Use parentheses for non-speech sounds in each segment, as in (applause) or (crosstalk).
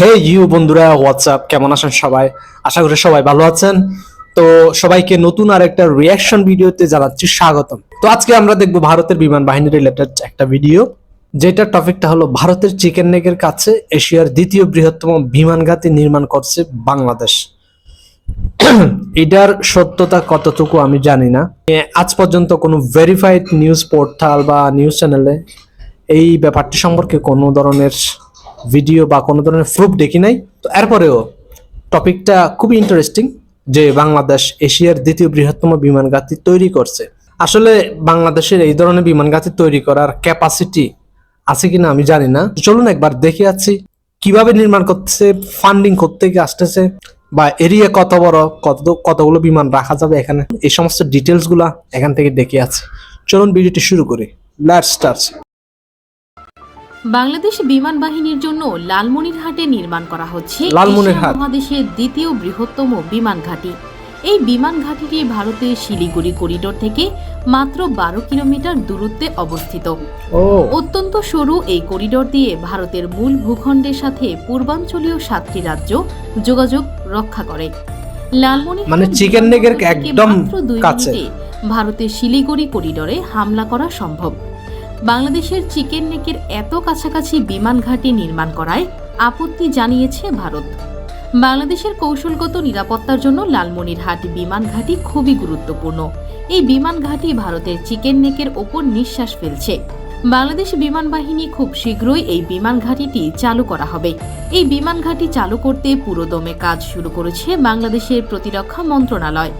হে you বন্ধুরা WhatsApp কেমন আছেন সবাই? আশা করি সবাই ভালো আছেন। তো সবাইকে নতুন আর একটা রিয়াকশন ভিডিওতে জানাচ্ছি স্বাগতম। তো আজকে আমরা দেখব ভারতের বিমান বাহিনী রিলেটেড একটা ভিডিও যেটা টপিকটা হলো ভারতের চিকেন নেকের কাছে এশিয়ার দ্বিতীয় বৃহত্তম বিমান ঘাঁটি নির্মাণ করছে বাংলাদেশ। এটার সত্যতা কতটুকু আমি জানি না। আজ পর্যন্ত কোনো ভেরিফাইড নিউজ পোর্টাল বা নিউজ চ্যানেলে এই ব্যাপারটি সম্পর্কে কোনো ধরনের ভিডিও বা কোনো ধরনের প্রুফ দেখি নাই। তো এরপরেও টপিকটা খুবই ইন্টারেস্টিং যে বাংলাদেশ এশিয়ার দ্বিতীয় বৃহত্তম বিমান তৈরি করছে। আসলে বাংলাদেশের এই ধরনের বিমান তৈরি করার ক্যাপাসিটি আছে কিনা আমি জানি না। চলুন একবার দেখে আছি কীভাবে নির্মাণ করতেছে ফান্ডিং করতে গিয়ে আসতেছে বা এরিয়া কত বড়, কত, কতগুলো বিমান রাখা যাবে এখানে। এই সমস্ত ডিটেলসগুলা এখান থেকে দেখে আছে চলুন ভিডিওটি শুরু করি। লেটস স্টার্ট বাংলাদেশ বিমান বাহিনীর জন্য লালমনিরহাটে নির্মাণ করা হচ্ছে লালমনিরহাট। মহাদেশের দ্বিতীয় বৃহত্তম বিমান ঘাঁটি। এই বিমান ঘাঁটিটি ভারতের শিলিগুড়ি করিডোর থেকে মাত্র বারো কিলোমিটার দূরত্বে অবস্থিত। অত্যন্ত সরু এই করিডোর দিয়ে ভারতের মূল ভূখণ্ডের সাথে পূর্বাঞ্চলীয় সাতটি রাজ্য যোগাযোগ রক্ষা করে। লালমনিরহাট মানে চিকেন নেকের একদম কাছে। ভারতের শিলিগুড়ি করিডোরে হামলা করা সম্ভব। বাংলাদেশের চিকেন নেকের এত কাছাকাছি বিমান ঘাঁটি নির্মাণ করায় আপত্তি জানিয়েছে ভারত। বাংলাদেশের কৌশলগত নিরাপত্তার জন্য লালমনিরহাট বিমান ঘাঁটি খুবই গুরুত্বপূর্ণ। এই বিমান ঘাঁটি ভারতের চিকেন নেকের ওপর নিঃশ্বাস ফেলছে। বাংলাদেশ বিমান বাহিনী খুব শীঘ্রই এই বিমান ঘাঁটিটি চালু করা হবে। এই বিমান ঘাঁটি চালু করতে পুরোদমে কাজ শুরু করেছে বাংলাদেশের প্রতিরক্ষা মন্ত্রণালয়।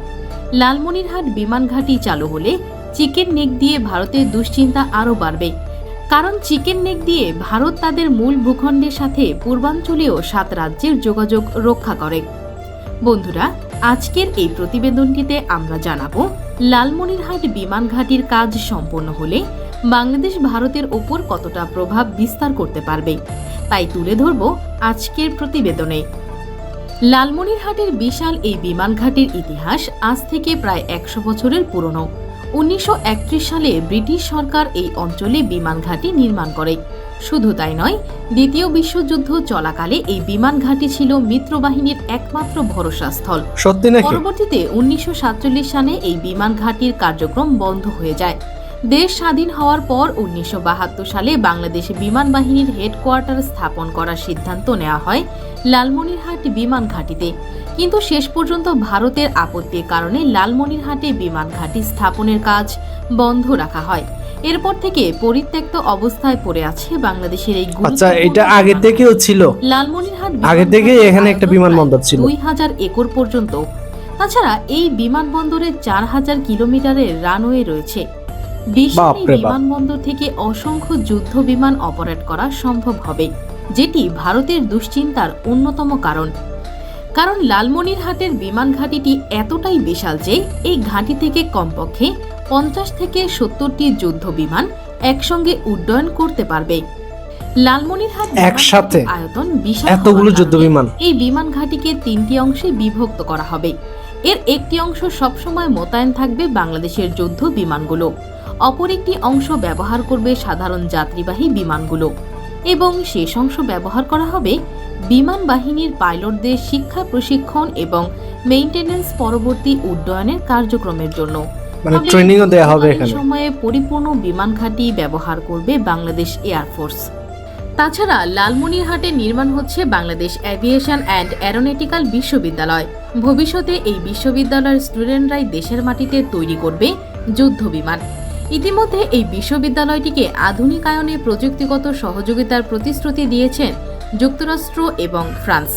লালমনিরহাট বিমান ঘাঁটি চালু হলে চিকেন নেক দিয়ে ভারতের দুশ্চিন্তা আরও বাড়বে। কারণ চিকেন নেক দিয়ে ভারত তাদের মূল ভূখণ্ডের সাথে পূর্বাঞ্চলীয় সাত রাজ্যের যোগাযোগ রক্ষা করে। বন্ধুরা, আজকের এই প্রতিবেদনটিতে আমরা জানাব, লালমনিরহাট বিমান ঘাঁটির কাজ সম্পন্ন হলে বাংলাদেশ ভারতের ওপর কতটা প্রভাব বিস্তার করতে পারবে, তাই তুলে ধরব আজকের প্রতিবেদনে। লালমনিরহাটের বিশাল এই বিমান ঘাটির ইতিহাস আজ থেকে প্রায় একশো বছরের পুরনো। উনিশশো একত্রিশ সালে ব্রিটিশ সরকার এই অঞ্চলে বিমান ঘাঁটি নির্মাণ করে। শুধু তাই নয় দ্বিতীয় বিশ্বযুদ্ধ চলাকালে এই বিমান ঘাঁটি ছিল মিত্রবাহিনীর একমাত্র ভরসাস্থল। স্থল পরবর্তীতে উনিশশো সাতচল্লিশ সালে এই বিমান ঘাঁটির কার্যক্রম বন্ধ হয়ে যায়। দেশ স্বাধীন হওয়ার পর উনিশশো বাহাত্তর সালে বাংলাদেশে বিমান বাহিনীর হেডকোয়ার্টার স্থাপন করার সিদ্ধান্ত নেওয়া হয় লালমনিরহাট বিমান ঘাঁটিতে। কিন্তু শেষ পর্যন্ত ভারতের আপত্তির কারণে লালমনিরহাটে বিমান ঘাঁটি স্থাপনের কাজ বন্ধ রাখা হয়। এরপর থেকে পরিত্যক্ত অবস্থায় পড়ে আছে বাংলাদেশের এই আচ্ছা এটা আগে থেকেও ছিল? লালমনিরহাট আগে থেকেই এখানে একটা বিমানবন্দর ছিল। দুই হাজার একর পর্যন্ত। তাছাড়া এই বিমানবন্দরে চার হাজার কিলোমিটারের রানওয়ে রয়েছে। বিশ্বের। বিমানবন্দর থেকে অসংখ্য যুদ্ধ বিমান অপারেট করা সম্ভব হবে যেটি ভারতের দুশ্চিন্তার অন্যতম কারণ। কারণ লালমনিরহাটের বিমান ঘাঁটিটি এতটাই বিশাল যে এই ঘাঁটি থেকে কমপক্ষে পঞ্চাশ থেকে সত্তরটি যুদ্ধ বিমান একসঙ্গে উড্ডয়ন করতে পারবে। লালমনিরহাট একসাথে? আয়তন বিশাল এতগুলো যুদ্ধ বিমান এই বিমান ঘাঁটিকে তিনটি অংশে বিভক্ত করা হবে। এর একটি অংশ সবসময় মোতায়েন থাকবে বাংলাদেশের যুদ্ধ বিমানগুলো অপর একটি অংশ ব্যবহার করবে সাধারণ যাত্রীবাহী বিমানগুলো। এবং শেষ অংশ ব্যবহার করা হবে বিমান বাহিনীর পাইলটদের শিক্ষা প্রশিক্ষণ এবং মেইনটেনেন্স পরবর্তী উড্ডয়নের কার্যক্রমের জন্য। মানে ট্রেনিংও দেওয়া হবে এখানে। সময়ে পরিপূর্ণ বিমান ঘাঁটি ব্যবহার করবে বাংলাদেশ এয়ারফোর্স তাছাড়া লালমনিরহাটে নির্মাণ হচ্ছে বাংলাদেশ অ্যাভিয়েশন অ্যান্ড অ্যারোনটিক্যাল বিশ্ববিদ্যালয়। ভবিষ্যতে এই বিশ্ববিদ্যালয়ের স্টুডেন্টরাই দেশের মাটিতে তৈরি করবে যুদ্ধ বিমান ইতিমধ্যে এই বিশ্ববিদ্যালয়টিকে আধুনিকায়নে প্রযুক্তিগত সহযোগিতার প্রতিশ্রুতি দিয়েছেন যুক্তরাষ্ট্র এবং ফ্রান্স।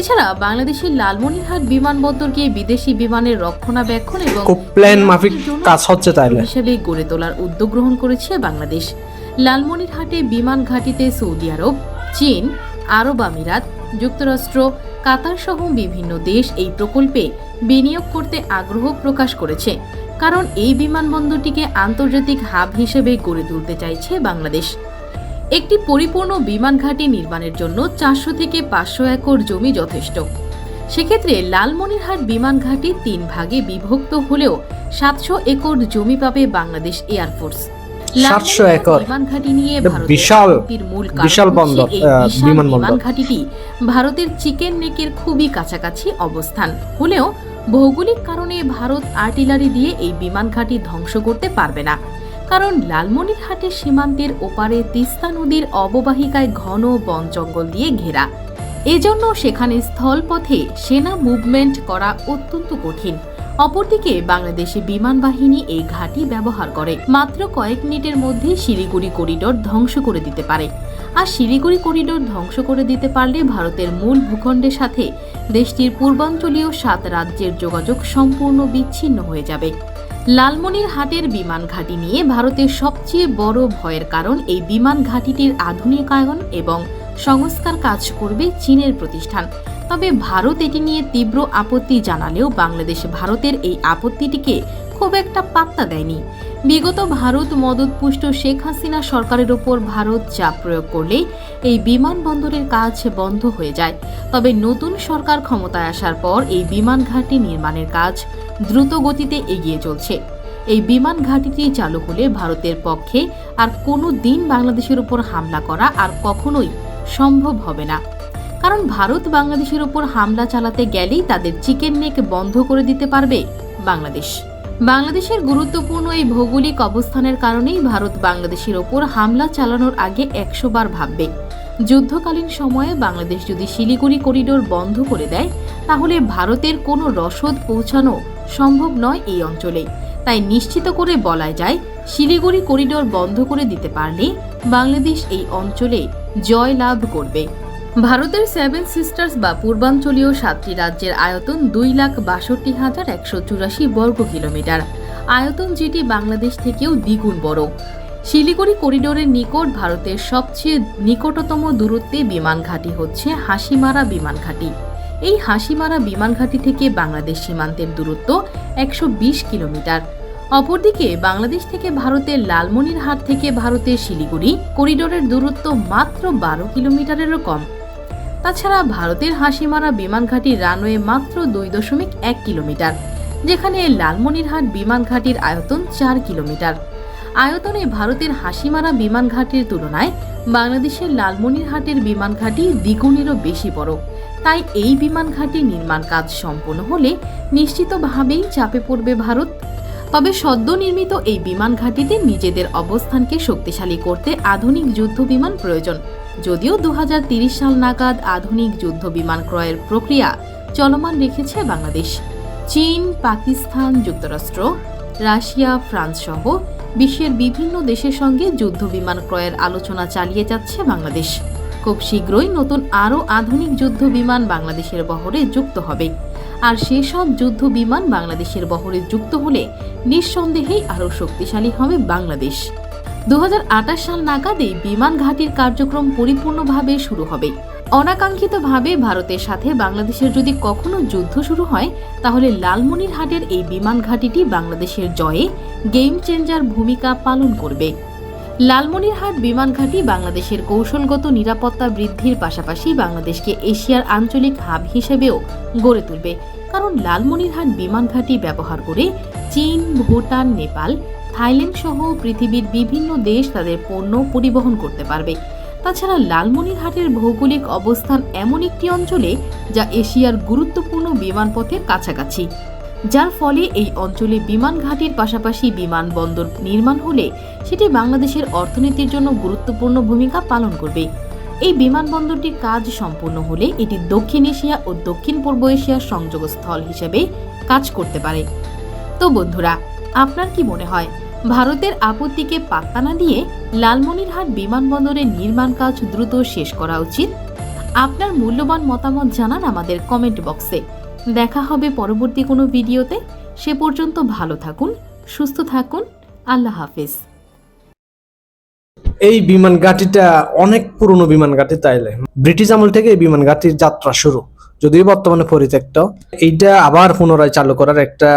এছাড়া বাংলাদেশের লালমনিরহাট বিমানবন্দরকে বিদেশি বিমানের রক্ষণাবেক্ষণ এবং খুব প্ল্যান মাফিক কাজ হচ্ছে তাইলে। হিসেবে গড়ে তোলার উদ্যোগ গ্রহণ করেছে বাংলাদেশ। লালমনিরহাটে বিমান ঘাঁটিতে সৌদি আরব চীন আরব আমিরাত যুক্তরাষ্ট্র কাতার সহ বিভিন্ন দেশ এই প্রকল্পে বিনিয়োগ করতে আগ্রহ প্রকাশ করেছে। কারণ এই বিমানবন্দরটিকে আন্তর্জাতিক হাব হিসেবে গড়ে তুলতে চাইছে বাংলাদেশ। একটি পরিপূর্ণ বিমান ঘাঁটি নির্মাণের জন্য চারশো থেকে পাঁচশো একর জমি যথেষ্ট। সেক্ষেত্রে লালমনিরহাট বিমান ঘাঁটি তিন ভাগে বিভক্ত হলেও সাতশো একর জমি পাবে বাংলাদেশ এয়ারফোর্স সাতশো একর। বিমান ঘাঁটি নিয়ে ভারতের বিশাল, মূল বিশাল বন্দর। বিমান ঘাঁটিটি ভারতের চিকেন নেকের খুবই কাছাকাছি অবস্থান। হলেও ভৌগোলিক কারণে ভারত আর্টিলারি দিয়ে এই বিমান ঘাঁটি ধ্বংস করতে পারবে না। কারণ লালমনিরহাটের সীমান্তের ওপারে তিস্তা নদীর অববাহিকায় ঘন বন জঙ্গল দিয়ে ঘেরা। এজন্য সেখানে স্থলপথে সেনা মুভমেন্ট করা অত্যন্ত কঠিন। অপরদিকে বাংলাদেশে বিমান বাহিনী এই ঘাঁটি ব্যবহার করে। মাত্র কয়েক মিনিটের মধ্যে শিলিগুড়ি করিডোর ধ্বংস করে দিতে পারে। আর শিলিগুড়ি করিডোর ধ্বংস করে দিতে পারলে ভারতের মূল ভূখণ্ডের সাথে দেশটির পূর্বাঞ্চলীয় সাত রাজ্যের যোগাযোগ সম্পূর্ণ বিচ্ছিন্ন হয়ে যাবে। লালমনির হাটের বিমান ঘাঁটি নিয়ে ভারতের সবচেয়ে বড় ভয়ের কারণ এই বিমান ঘাঁটিটির আধুনিকায়ন এবং সংস্কার কাজ করবে চীনের প্রতিষ্ঠান। তবে ভারত এটি নিয়ে তীব্র আপত্তি জানালেও বাংলাদেশ ভারতের এই আপত্তিটিকে খুব একটা পাত্তা দেয়নি। বিগত ভারত মদতপুষ্ট শেখ হাসিনা সরকারের উপর ভারত চাপ প্রয়োগ করলে এই বিমানবন্দরের কাজ বন্ধ হয়ে যায়। তবে নতুন সরকার ক্ষমতায় আসার পর এই বিমান ঘাঁটি নির্মাণের কাজ দ্রুত গতিতে এগিয়ে চলছে। এই বিমান ঘাঁটিটি চালু হলে ভারতের পক্ষে আর কোনো দিন বাংলাদেশের উপর হামলা করা আর কখনোই সম্ভব হবে না। কারণ ভারত বাংলাদেশের উপর হামলা চালাতে গেলেই তাদের চিকেন নেক বন্ধ করে দিতে পারবে বাংলাদেশ। বাংলাদেশের গুরুত্বপূর্ণ এই ভৌগোলিক অবস্থানের কারণেই ভারত বাংলাদেশের ওপর হামলা চালানোর আগে একশো বার ভাববে। যুদ্ধকালীন সময়ে বাংলাদেশ যদি শিলিগুড়ি করিডোর বন্ধ করে দেয়, তাহলে ভারতের কোনো রসদ পৌঁছানো সম্ভব নয় এই অঞ্চলে। তাই নিশ্চিত করে বলা যায়, শিলিগুড়ি করিডোর বন্ধ করে দিতে পারলে বাংলাদেশ এই অঞ্চলে জয় লাভ করবে। ভারতের সেভেন সিস্টার্স বা পূর্বাঞ্চলীয় সাতটি রাজ্যের আয়তন দুই লাখ বাষট্টি হাজার একশো চুরাশি বর্গ কিলোমিটার। আয়তন যেটি বাংলাদেশ থেকেও দ্বিগুণ বড়। শিলিগুড়ি করিডোরের নিকট ভারতের সবচেয়ে নিকটতম দূরত্বে বিমান ঘাঁটি হচ্ছে হাসিমারা বিমান ঘাঁটি। এই হাসিমারা বিমান ঘাঁটি থেকে বাংলাদেশ সীমান্তের দূরত্ব একশো বিশ কিলোমিটার। অপরদিকে বাংলাদেশ থেকে ভারতের লালমনিরহাট থেকে ভারতের শিলিগুড়ি করিডোরের দূরত্ব মাত্র বারো কিলোমিটারেরও কম। তাছাড়া ভারতের হাসিমারা বিমান ঘাঁটির রানওয়ে মাত্র দুই দশমিক এক কিলোমিটার, যেখানে লালমনিরহাট বিমান ঘাঁটির আয়তন চার কিলোমিটার। আয়তনে ভারতের হাসিমারা বিমান ঘাঁটির তুলনায় বাংলাদেশের লালমনিরহাটের বিমান ঘাঁটি দ্বিগুণেরও বেশি বড়। তাই এই বিমান ঘাঁটি নির্মাণ কাজ সম্পন্ন হলে নিশ্চিতভাবেই চাপে পড়বে ভারত। তবে সদ্য নির্মিত এই বিমান ঘাঁটিতে নিজেদের অবস্থানকে শক্তিশালী করতে আধুনিক যুদ্ধ বিমান প্রয়োজন। যদিও দু সাল নাগাদ আধুনিক যুদ্ধ বিমান ক্রয়ের প্রক্রিয়া চলমান রেখেছে বাংলাদেশ। চীন, পাকিস্তান, যুক্তরাষ্ট্র, রাশিয়া, ফ্রান্স সহ বিশ্বের বিভিন্ন দেশের সঙ্গে যুদ্ধ বিমান ক্রয়ের আলোচনা চালিয়ে যাচ্ছে বাংলাদেশ। খুব শীঘ্রই নতুন আরও আধুনিক যুদ্ধ বিমান বাংলাদেশের বহরে যুক্ত হবে। আর সেসব যুদ্ধ বিমান বাংলাদেশের বহরে যুক্ত হলে নিঃসন্দেহেই আরও শক্তিশালী হবে বাংলাদেশ। দু হাজার আঠাশ সাল নাগাদ বিমান ঘাঁটির কার্যক্রম পরিপূর্ণভাবে শুরু হবে। অনাকাঙ্ক্ষিতভাবে ভারতের সাথে বাংলাদেশের যদি কখনো যুদ্ধ শুরু হয়, তাহলে লালমনিরহাটের এই বিমান ঘাঁটিটি বাংলাদেশের জয়ে গেম চেঞ্জার ভূমিকা পালন করবে। লালমনিরহাট বিমান ঘাঁটি বাংলাদেশের কৌশলগত নিরাপত্তা বৃদ্ধির পাশাপাশি বাংলাদেশকে এশিয়ার আঞ্চলিক হাব হিসেবেও গড়ে তুলবে। কারণ লালমনিরহাট বিমান ঘাঁটি ব্যবহার করে চীন, ভুটান, নেপাল থাইল্যান্ড সহ পৃথিবীর বিভিন্ন দেশ তাদের পণ্য পরিবহন করতে পারবে। তাছাড়া লালমনিরহাটের ভৌগোলিক অবস্থান এমন একটি অঞ্চলে যা এশিয়ার গুরুত্বপূর্ণ বিমানপথের কাছাকাছি। যার ফলে এই অঞ্চলে বিমান ঘাঁটির পাশাপাশি বিমানবন্দর নির্মাণ হলে সেটি বাংলাদেশের অর্থনীতির জন্য গুরুত্বপূর্ণ ভূমিকা পালন করবে। এই বিমানবন্দরটির কাজ সম্পূর্ণ হলে এটি দক্ষিণ এশিয়া ও দক্ষিণ পূর্ব এশিয়ার সংযোগস্থল হিসেবে কাজ করতে পারে। তো বন্ধুরা, আপনার কি মনে হয়? ভারতের আপত্তিকে পাত্তা না দিয়ে লালমনিরহাট বিমানবন্দরের নির্মাণ কাজ দ্রুত শেষ করা উচিত। আপনার মূল্যবান মতামত জানান আমাদের কমেন্ট বক্সে। দেখা হবে পরবর্তী কোনো ভিডিওতে। সে পর্যন্ত ভালো থাকুন, সুস্থ থাকুন। আল্লাহ হাফিজ। এই বিমান ঘাঁটিটা অনেক পুরনো বিমান ঘাঁটি তাইলে। ব্রিটিশ আমল থেকে এই বিমান ঘাঁটির যাত্রা শুরু। যদিও বর্তমানে পরিত্যক্ত। এইটা আবার পুনরায় চালু করার একটা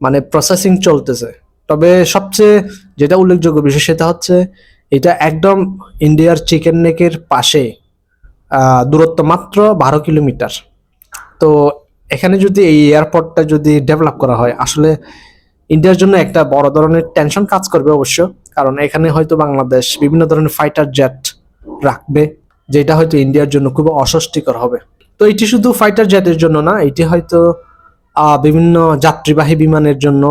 মানে প্রসেসিং চলতেছে। তবে সবচেয়ে যেটা উল্লেখযোগ্য বিষয় সেটা হচ্ছে এটা একদম ইন্ডিয়ার চিকেন নেকের পাশে দূরত্ব মাত্র বারো কিলোমিটার। তো এখানে যদি এই এয়ারপোর্টটা যদি ডেভেলপ করা হয়, আসলে ইন্ডিয়ার জন্য একটা বড় ধরনের টেনশন কাজ করবে অবশ্য, কারণ এখানে হয়তো বাংলাদেশ বিভিন্ন ধরনের ফাইটার জেট রাখবে, যেটা হয়তো ইন্ডিয়ার জন্য খুব অস্বস্তিকর হবে। তো এটি শুধু ফাইটার জেটের জন্য না, এটি হয়তো বিভিন্ন যাত্রীবাহী বিমানের জন্য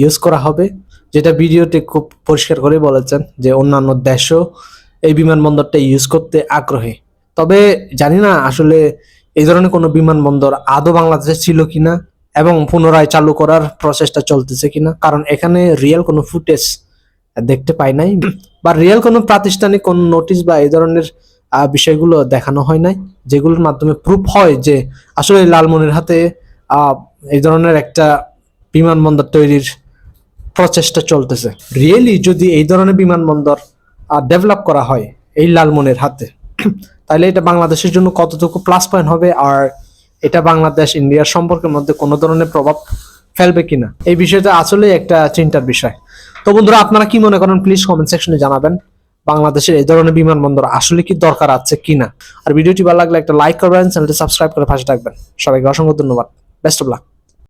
ইউজ করা হবে। যেটা ভিডিওতে খুব পরিষ্কার করে বলেছেন যে অন্যান্য দেশও এই বিমানবন্দরটা ইউজ করতে আগ্রহী। তবে জানি না আসলে এই ধরনের কোনো বিমানবন্দর আদৌ বাংলাদেশে ছিল কিনা এবং পুনরায় চালু করার প্রসেসটা চলতেছে কিনা, কারণ এখানে রিয়েল কোনো ফুটেজ দেখতে পাই নাই (clears throat) বা রিয়েল কোনো প্রাতিষ্ঠানিক কোনো নোটিশ বা এই ধরনের বিষয়গুলো দেখানো হয় নাই, যেগুলোর মাধ্যমে প্রুফ হয় যে আসলে লালমনির হাতে এই ধরনের একটা বিমানবন্দর তৈরির প্রচেষ্টা চলতেছে। রিয়েলি যদি এই ধরনের বিমানবন্দর ডেভেলপ করা হয় এই লালমনের হাতে, (clears throat) তাহলে এটা বাংলাদেশের জন্য কতটুকু প্লাস পয়েন্ট হবে? আর এটা বাংলাদেশ, ইন্ডিয়ার সম্পর্কের মধ্যে কোনো ধরনের প্রভাব ফেলবে কিনা? এই বিষয়টা আসলে একটা চিন্তার বিষয়। তো বন্ধুরা, আপনারা কি মনে করেন? প্লিজ কমেন্ট সেকশনে জানাবেন। বাংলাদেশের এই ধরনের বিমানবন্দর আসলে কি দরকার আছে কিনা? আর ভিডিওটি ভালো লাগলে একটা লাইক করবেন, চ্যানেলটি সাবস্ক্রাইব করে পাশে থাকবেন। সবাইকে অসংখ্য ধন্যবাদ। Best of luck